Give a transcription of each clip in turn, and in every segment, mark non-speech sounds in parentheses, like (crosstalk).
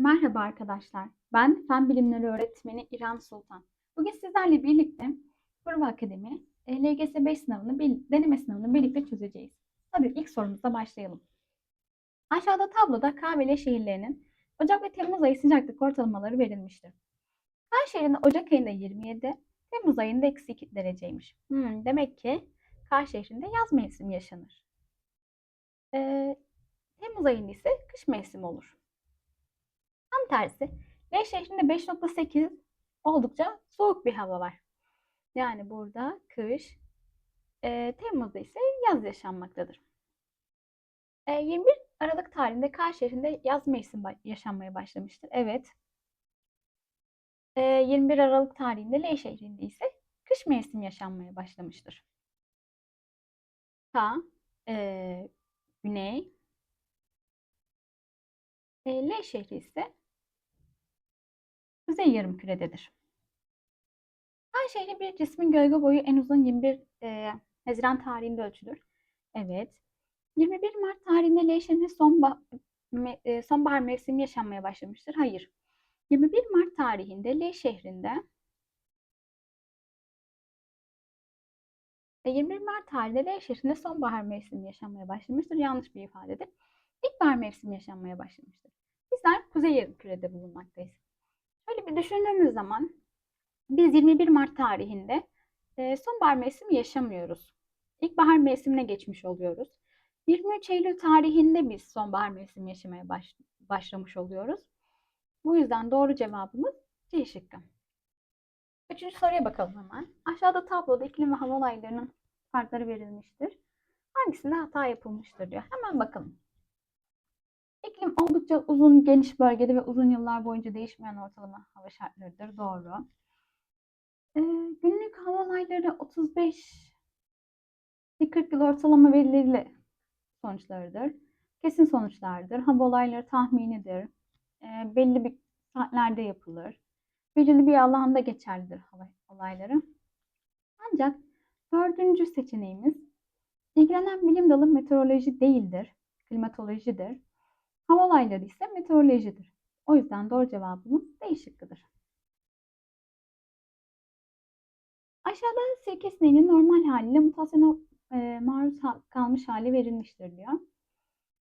Merhaba arkadaşlar. Ben Fen Bilimleri Öğretmeni İrem Sultan. Bugün sizlerle birlikte Kurva Akademi e, LGS 5 sınavını, deneme sınavını birlikte çözeceğiz. Hadi ilk sorumuzla başlayalım. Aşağıda tabloda K şehirlerinin Ocak ve Temmuz ayı sıcaklık ortalamaları verilmiştir. K şehrinde Ocak ayında 27, Temmuz ayında eksi 2 dereceymiş. Hmm, demek ki K şehrinde yaz mevsimi yaşanır. Ee, Temmuz ayında ise kış mevsimi olur. Tam tersi L şehrinde 5.8 oldukça soğuk bir hava var. Yani burada kış, e, Temmuz'da ise yaz yaşanmaktadır. E, 21 Aralık tarihinde K şehrinde yaz mevsimi ba- yaşanmaya başlamıştır. Evet. E, 21 Aralık tarihinde L şehrinde ise kış mevsimi yaşanmaya başlamıştır. K, e, güney, e, L şehri ise Kuzey yarımkürededir. Ay şehri bir cismin gölge boyu en uzun 21 e, Haziran tarihinde ölçülür. Evet. 21 Mart tarihinde L şehrinde sonba me- e, sonbahar mevsimi yaşanmaya başlamıştır. Hayır. 21 Mart tarihinde L şehrinde e, 21 Mart tarihinde L şehrinde sonbahar mevsimi yaşanmaya başlamıştır. Yanlış bir ifadedir. İlkbahar mevsimi yaşanmaya başlamıştır. Bizler kuzey yarımkürede bulunmaktayız. Şöyle bir düşündüğümüz zaman biz 21 Mart tarihinde e, sonbahar mevsimi yaşamıyoruz. İlkbahar mevsimine geçmiş oluyoruz. 23 Eylül tarihinde biz sonbahar mevsimi yaşamaya baş- başlamış oluyoruz. Bu yüzden doğru cevabımız C şıkkı. Üçüncü soruya bakalım hemen. Aşağıda tabloda iklim ve hava olaylarının farkları verilmiştir. Hangisinde hata yapılmıştır diyor. Hemen bakalım. İklim oldukça uzun, geniş bölgede ve uzun yıllar boyunca değişmeyen ortalama hava şartlarıdır. Doğru. Ee, günlük hava olayları 35 40 yıl ortalama verileriyle sonuçlarıdır. Kesin sonuçlardır. Hava olayları tahminidir. Ee, belli bir saatlerde yapılır. Belirli bir alanda geçerlidir hava olayları. Ancak dördüncü seçeneğimiz ilgilenen bilim dalı meteoroloji değildir, klimatolojidir. Hava olayları ise meteorolojidir. O yüzden doğru cevabımız D şıkkıdır. Aşağıda sirke sineğinin normal haliyle mutasyona e, maruz kalmış hali verilmiştir diyor.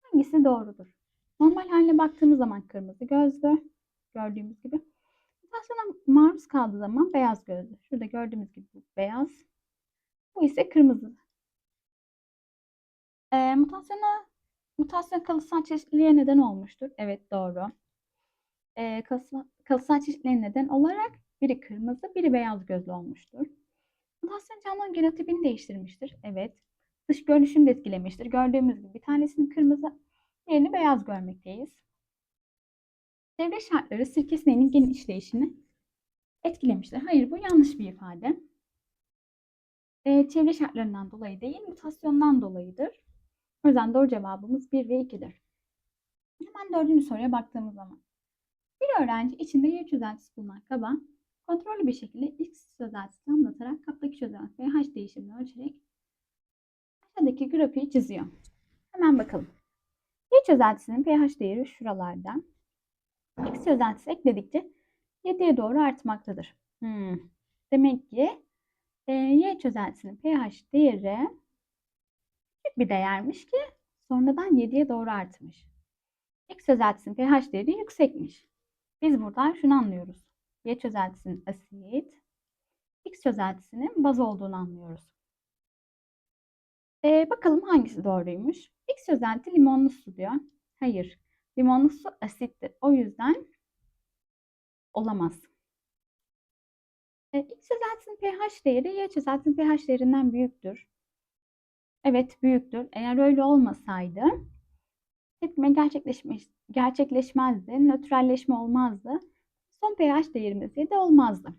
Hangisi doğrudur? Normal haline baktığımız zaman kırmızı gözlü, gördüğümüz gibi. Mutasyona maruz kaldığı zaman beyaz gözlü. Şurada gördüğümüz gibi beyaz. Bu ise kırmızı. E, mutasyona Mutasyon kalıtsal çeşitliliğe neden olmuştur. Evet doğru. Kalıtsal, kalıtsal çeşitliliğe neden olarak biri kırmızı, biri beyaz gözlü olmuştur. Mutasyon canlının genotipini değiştirmiştir. Evet. Dış görünüşünü de etkilemiştir. Gördüğümüz gibi bir tanesini kırmızı, diğerini beyaz görmekteyiz. Çevre şartları sirke sineğinin gen işleyişini etkilemiştir. Hayır bu yanlış bir ifade. Ee, çevre şartlarından dolayı değil, mutasyondan dolayıdır. O yüzden doğru cevabımız 1 ve 2'dir. Hemen dördüncü soruya baktığımız zaman. Bir öğrenci içinde Y çözeltisi bulunan kaba kontrollü bir şekilde X çözeltisini anlatarak kaptaki çözelti pH değişimini ölçerek aşağıdaki grafiği çiziyor. Hemen bakalım. Y çözeltisinin pH değeri şuralarda. X çözeltisi ekledikçe 7'ye doğru artmaktadır. Hmm. Demek ki e, Y çözeltisinin pH değeri bir değermiş ki sonradan 7'ye doğru artmış. X çözeltisinin pH değeri yüksekmiş. Biz buradan şunu anlıyoruz. Y çözeltisinin asit, X çözeltisinin baz olduğunu anlıyoruz. Ee, bakalım hangisi doğruymuş? X çözelti limonlu su diyor. Hayır. Limonlu su asittir. O yüzden olamaz. Ee, X çözeltisinin pH değeri Y çözeltisinin pH değerinden büyüktür. Evet büyüktür. Eğer öyle olmasaydı tepkime gerçekleşmez, gerçekleşmezdi. Nötralleşme olmazdı. Son pH değerimiz 7 olmazdı.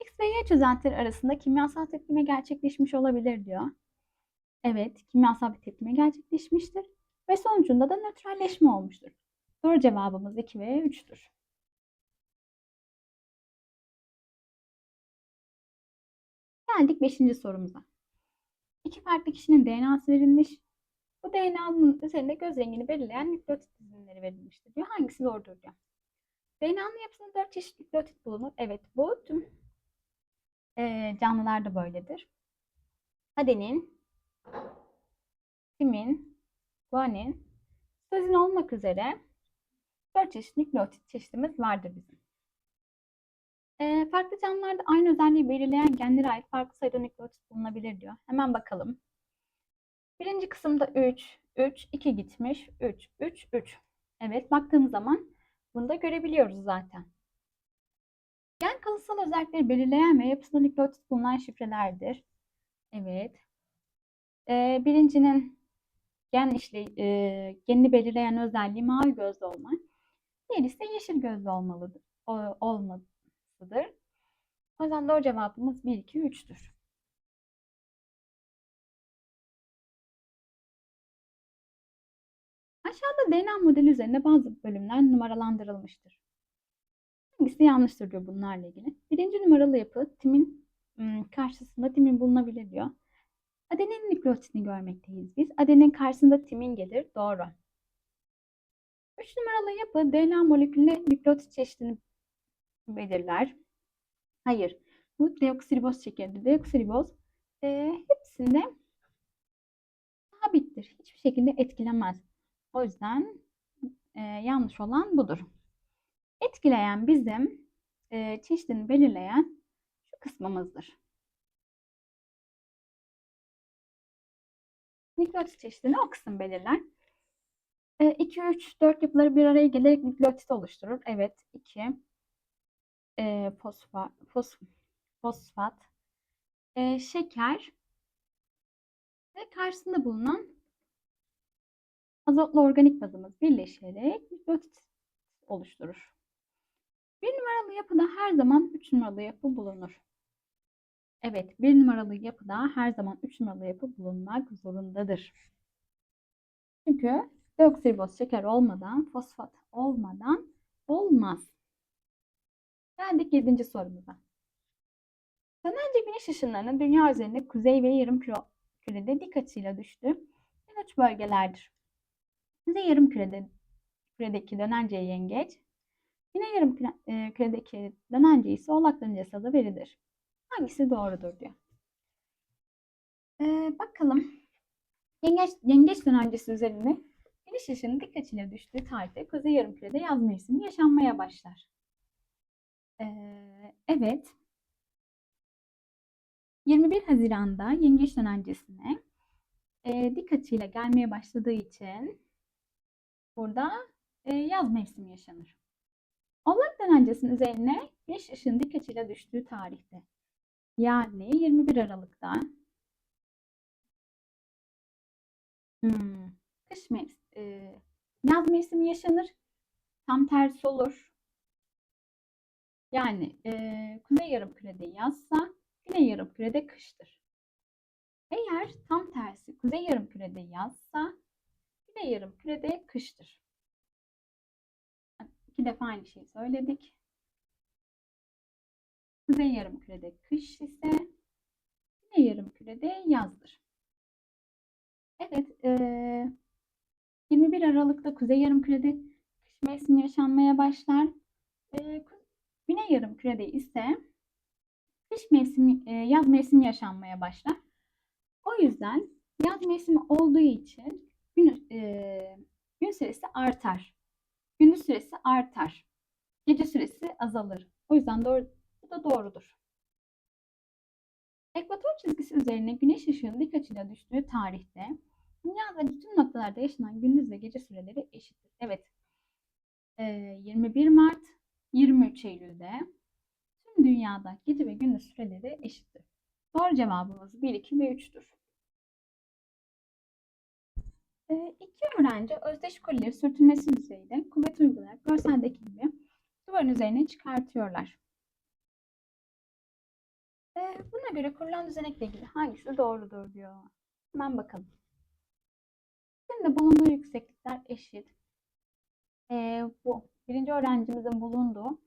X ve Y çözeltileri arasında kimyasal tepkime gerçekleşmiş olabilir diyor. Evet, kimyasal bir tepkime gerçekleşmiştir. Ve sonucunda da nötralleşme olmuştur. Doğru cevabımız 2 ve 3'tür. Geldik 5. sorumuza. İki farklı kişinin DNA'sı verilmiş. Bu DNA'nın üzerinde göz rengini belirleyen nükleotit dizilimleri verilmiştir diyor. Hangisi doğrudur diyor. DNA'nın yapısında dört çeşit nükleotit bulunur. Evet bu tüm e, canlılarda böyledir. Adenin, timin, guanin, sitozin olmak üzere dört çeşit nükleotit çeşitimiz vardır bizim. E, farklı canlılarda aynı özelliği belirleyen genlere ait farklı sayıda nükleotit bulunabilir diyor. Hemen bakalım. Birinci kısımda 3, 3, 2 gitmiş, 3, 3, 3. Evet baktığımız zaman bunu da görebiliyoruz zaten. Gen kalıtsal özellikleri belirleyen ve yapısında nükleotit bulunan şifrelerdir. Evet. Ee, birincinin gen işle, e, genini belirleyen özelliği mavi gözlü olmak. Diğeri ise yeşil gözlü olmalıdır, o, olmasıdır. O yüzden doğru cevabımız 1, 2, 3'tür. Aşağıda DNA modeli üzerinde bazı bölümler numaralandırılmıştır. Hangisi yanlıştır diyor bunlarla ilgili. Birinci numaralı yapı timin ım, karşısında timin bulunabilir diyor. Adenin nükleotidini görmekteyiz biz. Adenin karşısında timin gelir. Doğru. Üç numaralı yapı DNA molekülüne nükleotit çeşidini belirler. Hayır. Bu deoksiriboz şekeri. Deoksiriboz e, hepsinde sabittir. Hiçbir şekilde etkilemez. O yüzden e, yanlış olan budur. Etkileyen bizim e, çeşidini belirleyen şu kısmımızdır. Nükleotit çeşidini o kısım belirler. E, 2, 3, 4 yapıları bir araya gelerek nükleotit oluşturur. Evet 2 e, fosfa, fos, fosfat, e, şeker ve karşısında bulunan azotlu organik bazımız birleşerek nükleotit oluşturur. Bir numaralı yapıda her zaman 3 numaralı yapı bulunur. Evet, bir numaralı yapıda her zaman 3 numaralı yapı bulunmak zorundadır. Çünkü deoksiriboz şeker olmadan, fosfat olmadan olmaz. Geldik 7. sorumuza. Dönence güneş ışınlarının dünya üzerinde kuzey ve yarım kürede dik açıyla düştüğü uç bölgelerdir. Kuzey yarım kürede, küredeki dönence yengeç, Güney yarım küre, e, küredeki dönence ise oğlak dönencesi adı verilir. Hangisi doğrudur diyor. Ee, bakalım. Yengeç, yengeç dönencesi üzerine güneş ışığının dik açıyla düştüğü tarihte kuzey yarım kürede yaz mevsimi yaşanmaya başlar. Evet. 21 Haziran'da yengeç dönencesine e, dik açıyla gelmeye başladığı için burada e, yaz mevsimi yaşanır. Oğlak dönencesinin üzerine güneş ışığın dik açıyla düştüğü tarihte yani 21 Aralık'ta hmm, kış mevsimi, e, yaz mevsimi yaşanır. Tam tersi olur. Yani e, kuzey yarımkürede yazsa güney yarımkürede kıştır. Eğer tam tersi kuzey yarımkürede yazsa güney yarımkürede kıştır. İki defa aynı şeyi söyledik. Kuzey yarımkürede kış ise güney yarımkürede yazdır. Evet, e, 21 Aralık'ta kuzey yarımkürede kış mevsimi yaşanmaya başlar. E, güney yarımkürede ise kış mevsimi, e, yaz mevsimi yaşanmaya başlar. O yüzden yaz mevsimi olduğu için gün, e, gün süresi artar. Gündüz süresi artar. Gece süresi azalır. O yüzden doğru, bu da doğrudur. Ekvator çizgisi üzerine güneş ışığının dik açıyla düştüğü tarihte dünyada bütün noktalarda yaşanan gündüz ve gece süreleri eşittir. Evet. 21 Mart 23 Eylül'de tüm dünyada gece ve gündüz süreleri eşittir. Doğru cevabımız 1, 2 ve 3'tür. İki öğrenci özdeş kolileri sürtünmesi düzeyinde kuvvet uygulayarak görseldeki gibi duvarın üzerine çıkartıyorlar. Buna göre kurulan düzenekle ilgili hangisi doğrudur diyor. Hemen bakalım. Şimdi bulunduğu yükseklikler eşit. Ee, bu birinci öğrencimizin bulunduğu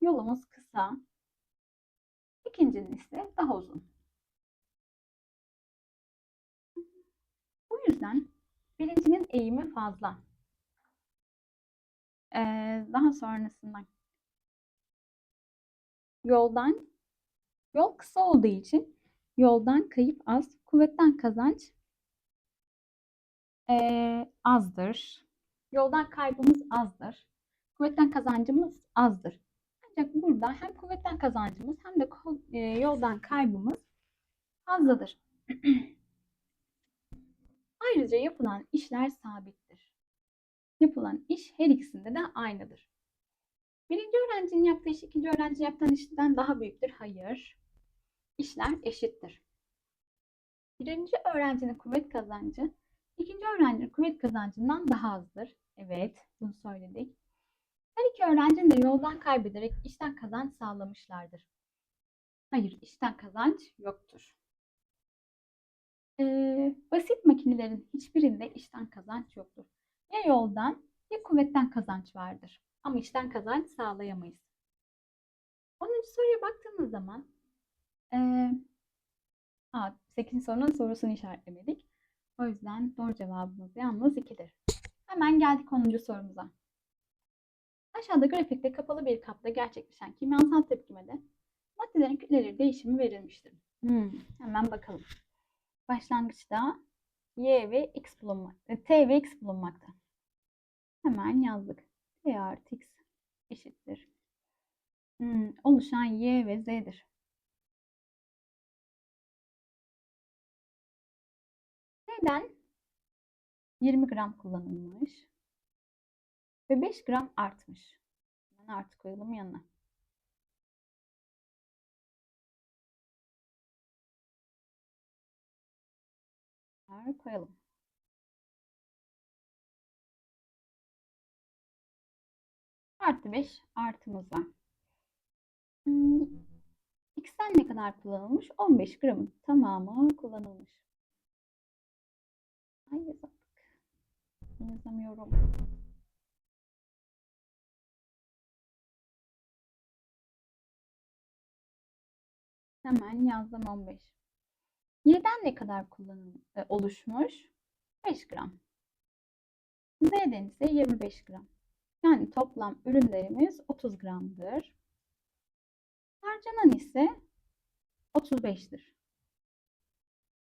yolumuz kısa. İkincinin ise daha uzun. Bu yüzden birincinin eğimi fazla. Ee, daha sonrasında yoldan yol kısa olduğu için yoldan kayıp az, kuvvetten kazanç eee, azdır. Yoldan kaybımız azdır. Kuvvetten kazancımız azdır. Ancak burada hem kuvvetten kazancımız hem de eee, yoldan kaybımız fazladır. (clears throat) Ayrıca yapılan işler sabittir. Yapılan iş her ikisinde de aynıdır. Birinci öğrencinin yaptığı iş ikinci öğrencinin yaptığı işten daha büyüktür. Hayır. İşler eşittir. Birinci öğrencinin kuvvet kazancı ikinci öğrencinin kuvvet kazancından daha azdır. Evet, bunu söyledik. Her iki öğrencinin de yoldan kaybederek işten kazanç sağlamışlardır. Hayır, işten kazanç yoktur. Ee, basit makinelerin hiçbirinde işten kazanç yoktur. Ya yoldan ya kuvvetten kazanç vardır. Ama işten kazanç sağlayamayız. 10. soruya baktığımız zaman ee, aa, 8. sorunun sorusunu işaretlemedik. O yüzden doğru cevabımız yalnız 2'dir. Hemen geldik 10. sorumuza. Aşağıda grafikte kapalı bir kapta gerçekleşen kimyasal tepkimede maddelerin kütleleri değişimi verilmiştir. Hmm, hemen bakalım. Başlangıçta Y ve X bulunmakta. T ve X bulunmakta. Hemen yazdık. T artı X eşittir. Hmm, oluşan Y ve Z'dir. T'den 20 gram kullanılmış ve 5 gram artmış. Hemen artı koyalım yanına. koyalım. Artı 5 artımız var. Hmm, X'ten ne kadar kullanılmış? 15 gramın tamamı kullanılmış. Ay yazamadık. Yazamıyorum. Hemen yazdım 15. Y'den ne kadar kullanım e, oluşmuş? 5 gram. Z'den ise 25 gram. Yani toplam ürünlerimiz 30 gramdır. Harcanan ise 35'tir.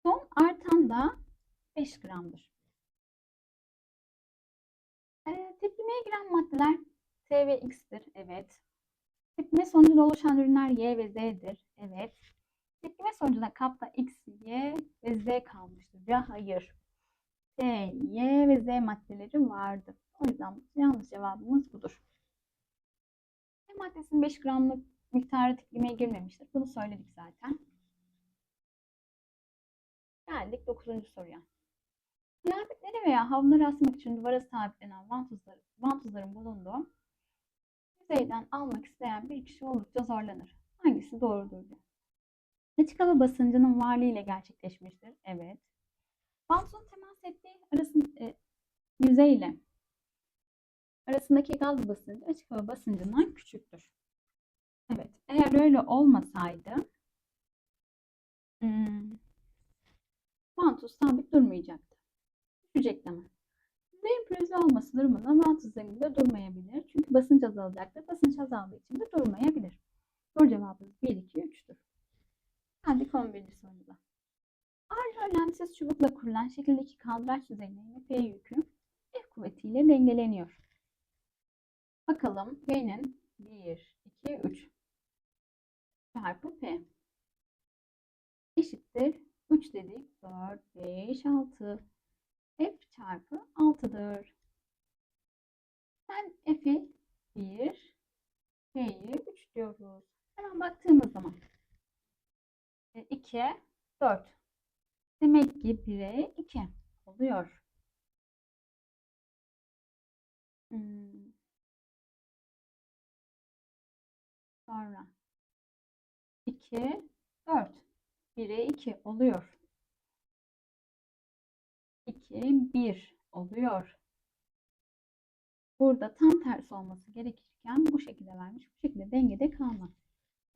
Son artan da 5 gramdır. E, tepkimeye giren maddeler T ve X'tir. Evet. Tepkime sonucunda oluşan ürünler Y ve Z'dir. Evet. Tepkime sonucunda kapta X, Y ve Z kalmıştır. Ya hayır. T, Y ve Z maddeleri vardı. O yüzden yanlış cevabımız budur. T maddesinin 5 gramlık miktarı tepkimeye girmemiştir. Bunu söyledik zaten. Geldik 9. soruya. Kıyafetleri veya havluları asmak için duvara sabitlenen vantuzları, vantuzların bulunduğu yüzeyden almak isteyen bir kişi oldukça zorlanır. Hangisi doğrudur diyor. Açık hava basıncının varlığıyla gerçekleşmiştir. Evet. Vantuzun temas ettiği arasın, e, yüzeyle arasındaki gaz basıncı açık hava basıncından küçüktür. Evet. Eğer öyle olmasaydı hmm, vantuz sabit durmayacaktı. Ama. Yüzeyin pürüzlü olması durumunda vantuz zeminde durmayabilir. Çünkü basınç azalacaktır. Basınç azaldığı için de durmayabilir. Doğru cevabımız 1, 2, 3'tür. Geldik 11. sorumuza. Ağır önlemsiz çubukla kurulan şekildeki kaldıraç yüzeyine P yükü F kuvvetiyle dengeleniyor. Bakalım P'nin 1, 2, 3 çarpı P eşittir 3 dedik 4, 5, 6 F çarpı 6'dır. Ben F'i 1, P'yi 3 diyoruz. Hemen baktığımız zaman 2, 4. Demek ki 1'e 2 oluyor. Hmm. Sonra 2, 4. 1'e 2 oluyor. 2, 1 oluyor. Burada tam tersi olması gerekirken bu şekilde vermiş. Bu şekilde dengede kalmaz.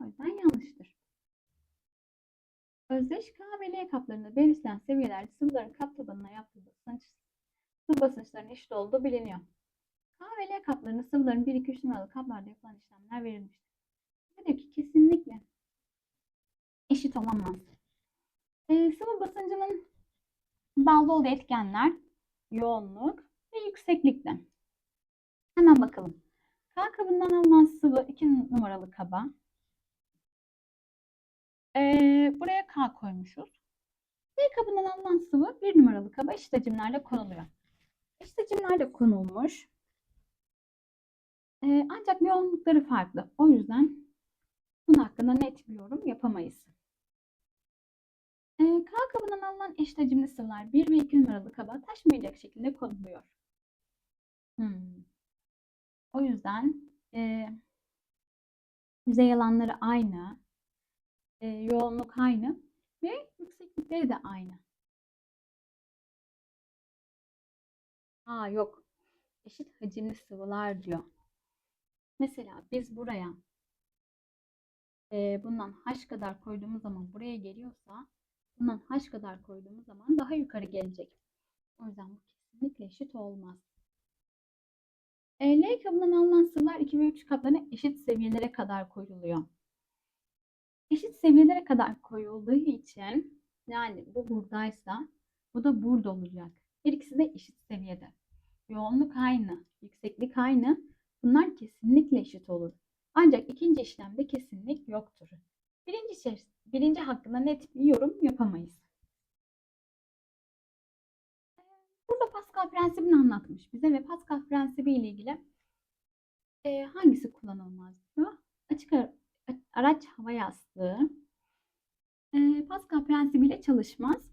O yüzden yanlıştır. Özdeş K ve L kaplarında belirtilen seviyelerde sıvıların kap tabanına yaptığı basınç, sıvı basınçların eşit olduğu biliniyor. K ve L kaplarında sıvıların 1, 2, 3 numaralı kaplarda yapılan işlemler verilmiştir. Diyor ki kesinlikle eşit olamaz. Ee, sıvı basıncının bağlı olduğu etkenler yoğunluk ve yükseklikte. Hemen bakalım. K kabından alınan sıvı 2 numaralı kaba. Ee, buraya K koymuşuz. B kabından alınan sıvı 1 numaralı kaba eşit hacimlerle konuluyor. Eşit hacimlerle konulmuş. Ee, ancak yoğunlukları farklı. O yüzden bunun hakkında net bir yorum yapamayız. Ee, K kabından alınan eşit hacimli sıvılar 1 ve 2 numaralı kaba taşmayacak şekilde konuluyor. Hmm. O yüzden e, yüzey alanları aynı, e, yoğunluk aynı ve yükseklikleri de aynı. Aa yok, eşit hacimli sıvılar diyor. Mesela biz buraya e, bundan h kadar koyduğumuz zaman buraya geliyorsa bundan h kadar koyduğumuz zaman daha yukarı gelecek. O yüzden bu kesinlikle eşit olmaz. E, L kabından alınan sıvılar 2 ve 3 kaplarına eşit seviyelere kadar koyuluyor. Eşit seviyelere kadar koyulduğu için yani bu buradaysa bu da burada olacak. Her ikisi de eşit seviyede. Yoğunluk aynı, yükseklik aynı. Bunlar kesinlikle eşit olur. Ancak ikinci işlemde kesinlik yoktur. Birinci, şey, birinci hakkında net bir yorum yapamayız. Burada Pascal prensibini anlatmış bize ve Pascal prensibi ile ilgili e, hangisi kullanılmaz diyor. Açık ara, araç hava yastığı e, Pascal prensibiyle çalışmaz.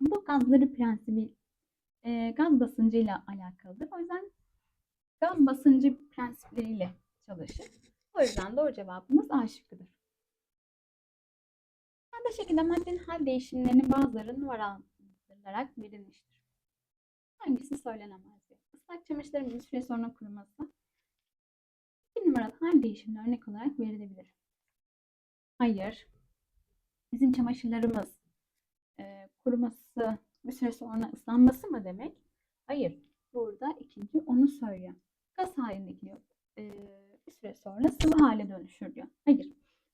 Bu gazları prensibi e, gaz basıncıyla alakalıdır. O yüzden gaz basıncı prensipleriyle çalışır. O yüzden doğru cevabımız A şıkkıdır. Sade şekilde maddenin hal değişimlerinin bazıları numaralandırılarak verilmiştir. Hangisi söylenemez. Islak çamaşırların bir süre sonra kuruması bir numaralı hal değişimine örnek olarak verilebilir. Hayır. Bizim çamaşırlarımız e, kuruması bir süre sonra ıslanması mı demek? Hayır. Burada ikinci onu söylüyor. Gaz halindeki e, bir süre sonra sıvı hale dönüşür diyor. Hayır.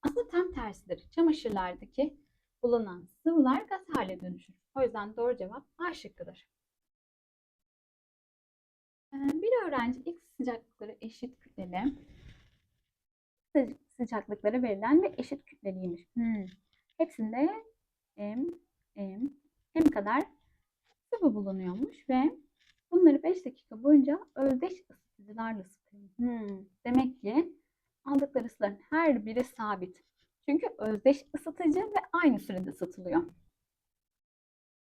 Aslında tam tersidir. Çamaşırlardaki bulunan sıvılar gaz hale dönüşür. O yüzden doğru cevap A şıkkıdır. Bir öğrenci X sıcaklıkları eşit kütleli sıcaklıkları verilen ve eşit kütleliymiş. Hmm. Hepsinde M, M, M kadar sıvı bulunuyormuş ve bunları 5 dakika boyunca özdeş ısıtıcılarla ısıtıyor. Hmm. Demek ki aldıkları ısıların her biri sabit. Çünkü özdeş ısıtıcı ve aynı sürede ısıtılıyor.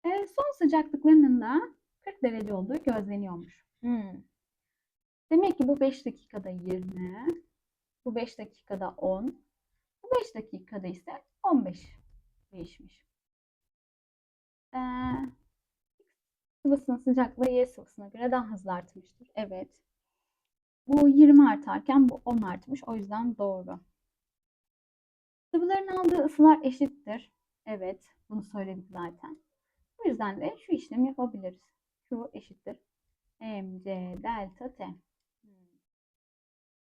E, son sıcaklıklarının da 40 derece olduğu gözleniyormuş. Hmm. Demek ki bu 5 dakikada 20, bu 5 dakikada 10, bu 5 dakikada ise 15 değişmiş. Ee, sıvısının sıcaklığı Y sıvısına göre daha hızlı artmıştır. Evet. Bu 20 artarken bu 10 artmış. O yüzden doğru. Sıvıların aldığı ısılar eşittir. Evet. Bunu söyledik zaten. Bu yüzden de şu işlemi yapabiliriz. Q eşittir. mc delta t.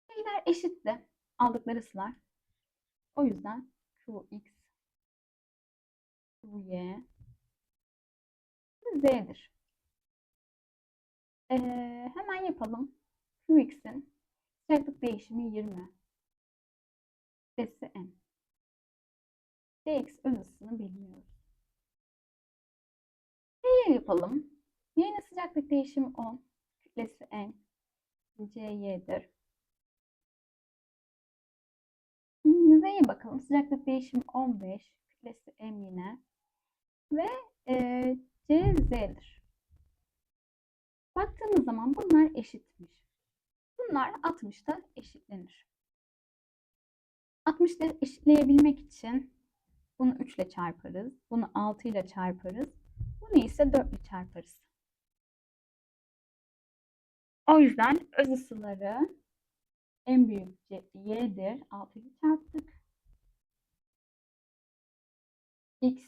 Şeyler eşitti. Aldıkları ısılar. O yüzden Qx Qy Z'dir. Ee, hemen yapalım. Qx'in sıcaklık değişimi 20. Sesi n. Dx öz ısısını bilmiyoruz. Y'ye yapalım. Y'nin sıcaklık değişimi 10. Kütlesi n. C'y'dir. Z'ye bakalım. Sıcaklık değişimi 15. Kütlesi m yine. Ve e, C Z'dir. Baktığımız zaman bunlar eşitmiş. Bunlar 60'ta eşitlenir. 60'ta eşitleyebilmek için bunu 3 ile çarparız. Bunu 6 ile çarparız. Bunu ise 4 ile çarparız. O yüzden öz ısıları en büyük y'dir. 6 ile çarptık. x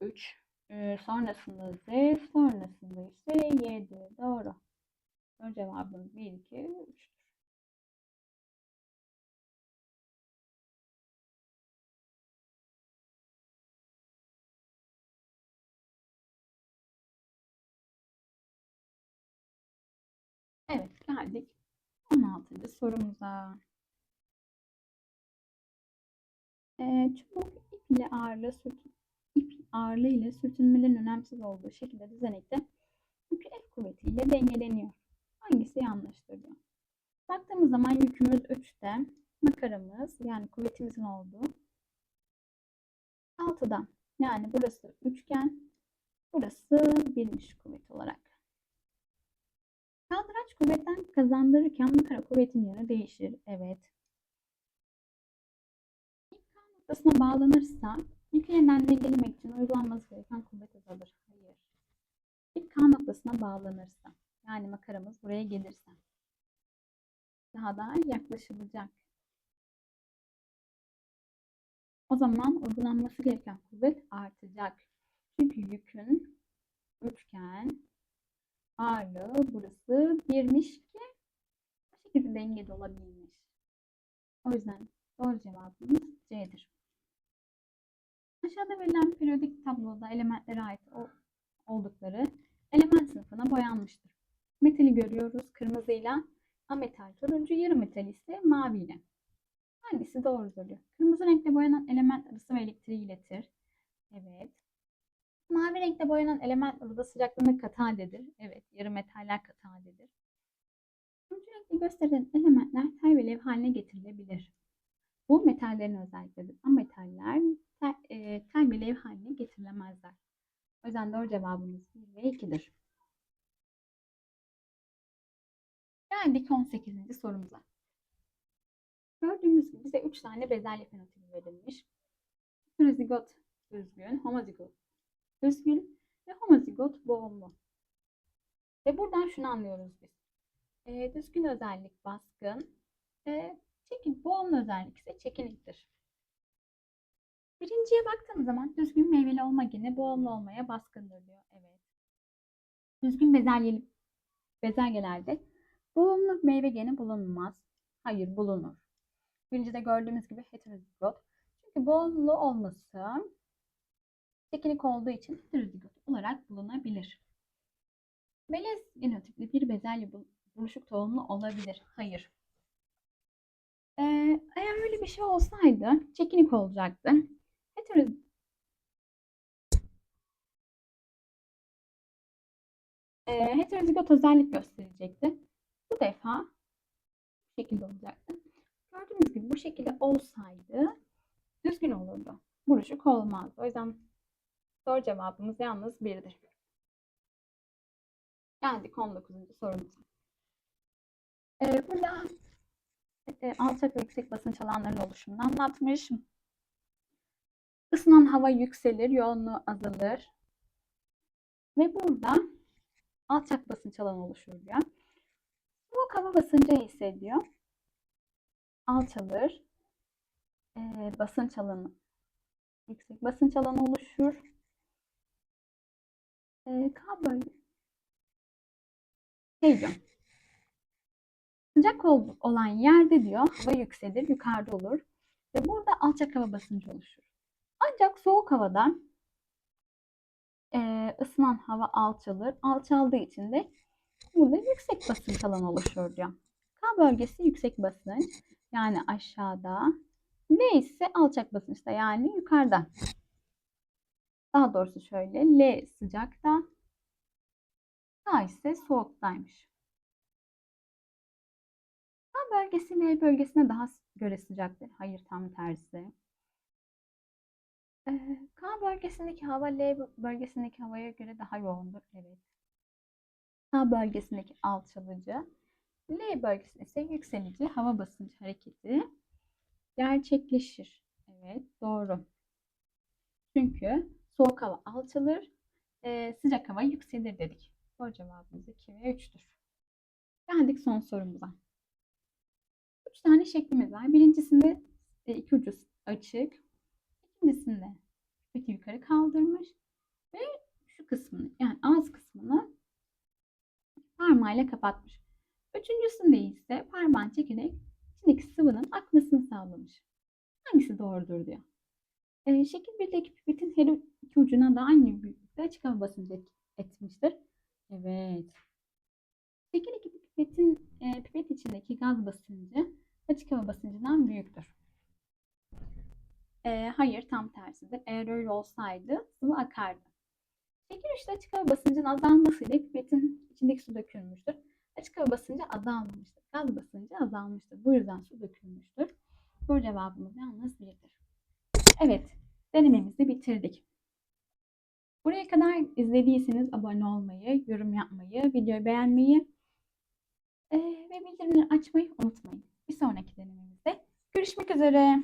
3 ee, sonrasında z sonrasında ise y'dir. Doğru. Doğru cevabımız 1, 2, 3'tür. Evet geldik 16. sorumuza. Ee, çubuk ip ile ağırlığı sürtün, ip ağırlığı ile sürtünmelerin önemsiz olduğu şekilde düzenekte yükü el kuvvetiyle dengeleniyor. Hangisi yanlıştır diyor. Baktığımız zaman yükümüz 3'te, makaramız yani kuvvetimizin olduğu 6'da. Yani burası üçgen, burası birmiş kuvvet olarak. Kaldıraç kuvvetten kazandırırken makara kuvvetin yönü değişir. Evet. İlk K noktasına bağlanırsa ilk yeniden dengelemek için uygulanması gereken kuvvet azalır. Hayır. İlk K noktasına bağlanırsa yani makaramız buraya gelirse daha da yaklaşılacak. O zaman uygulanması gereken kuvvet artacak. Çünkü yükün üçgen ağırlığı burası birmiş ki bu şekilde dengede olabilmiş. O yüzden doğru cevabımız C'dir. Aşağıda verilen periyodik tabloda elementlere ait oldukları element sınıfına boyanmıştır. Metali görüyoruz kırmızıyla, ametal turuncu, yarı metal ise maviyle. Hangisi doğrudur diyor. Kırmızı renkte boyanan element ısı ve elektriği iletir. Evet. Mavi renkte boyanan element ısı sıcaklığında katı haldedir. Evet, yarı metaller katı haldedir. Turuncu renkte gösterilen elementler tel ve lev haline getirilebilir. Bu metallerin özellikleridir. Ametaller tel, e, tel ve lev haline getirilemezler. O yüzden doğru cevabımız 1 ve 2'dir. Geldik 18. sorumuza. Gördüğümüz gibi bize 3 tane bezelye fenotipi verilmiş. Heterozigot düzgün, homozigot düzgün ve homozigot boğumlu. Ve buradan şunu anlıyoruz biz. E, düzgün özellik baskın, e, çekin, boğumlu özellik ise çekiniktir. Birinciye baktığımız zaman düzgün meyveli olma gene boğumlu olmaya baskındır diyor. Evet. Düzgün bezelyeli bezelgelerde boğumlu meyve geni bulunmaz. Hayır bulunur. Birincide gördüğümüz gibi heterozigot. Çünkü boğumlu olması çekinik olduğu için heterozigot olarak bulunabilir. Melez genotipli bir bezelye buruşuk tohumlu olabilir. Hayır. Ee, eğer öyle bir şey olsaydı çekinik olacaktı. Heteroz ee, heterozigot özellik gösterecekti. Bu defa bu şekilde olacaktı. Gördüğünüz gibi bu şekilde olsaydı düzgün olurdu. Buruşuk olmaz. O yüzden doğru cevabımız yalnız birdir. Geldik 19. sorumuza. Ee, burada e, alçak ve yüksek basınç alanlarının oluşumunu anlatmış. Isınan hava yükselir, yoğunluğu azalır. Ve burada alçak basınç alanı oluşur diyor. Soğuk hava basıncı hissediyor. Alçalır. Ee, basınç alanı yüksek basınç alanı oluşur. Ee, K bölge şey diyor. Sıcak olan yerde diyor hava yükselir, yukarıda olur. Ve burada alçak hava basıncı oluşur. Ancak soğuk havada e, ısınan hava alçalır. Alçaldığı için de burada yüksek basınç alanı oluşur diyor. K bölgesi yüksek basınç yani aşağıda. L ise alçak basınçta yani yukarıda. Daha doğrusu şöyle L sıcakta. K ise soğuktaymış. K bölgesi L bölgesine daha göre sıcaktır. Hayır tam tersi. K bölgesindeki hava L bölgesindeki havaya göre daha yoğundur. Evet. K bölgesindeki alçalıcı, L bölgesinde ise yükselici hava basıncı hareketi gerçekleşir. Evet, doğru. Çünkü soğuk hava alçalır, e, sıcak hava yükselir dedik. Doğru cevabımız 2 ve 3'tür. Geldik son sorumuza. 3 tane şeklimiz var. Birincisinde e, iki ucu açık. İkincisinde pipeti yukarı kaldırmış ve şu kısmını yani ağız kısmını parmağıyla kapatmış. Üçüncüsünde ise parmağını çekerek içindeki sıvının akmasını sağlamış. Hangisi doğrudur diyor. Ee, şekil 1'deki pipetin her iki ucuna da aynı büyüklükte açık hava basıncı et- etmiştir. Evet. Şekil 2 pipetin e, pipet içindeki gaz basıncı açık hava basıncından büyüktür. Ee, hayır tam tersidir. Eğer öyle olsaydı sıvı akardı. Şekil 3'te açık hava basıncının azalmasıyla pipetin içindeki su dökülmüştür. Açık hava basıncı azalmamıştır. Gaz basıncı azalmıştır. Bu yüzden su dökülmüştür. Bu cevabımız yalnız birdir. Evet, denememizi bitirdik. Buraya kadar izlediyseniz abone olmayı, yorum yapmayı, videoyu beğenmeyi ve bildirimleri açmayı unutmayın. Bir sonraki denememizde görüşmek üzere.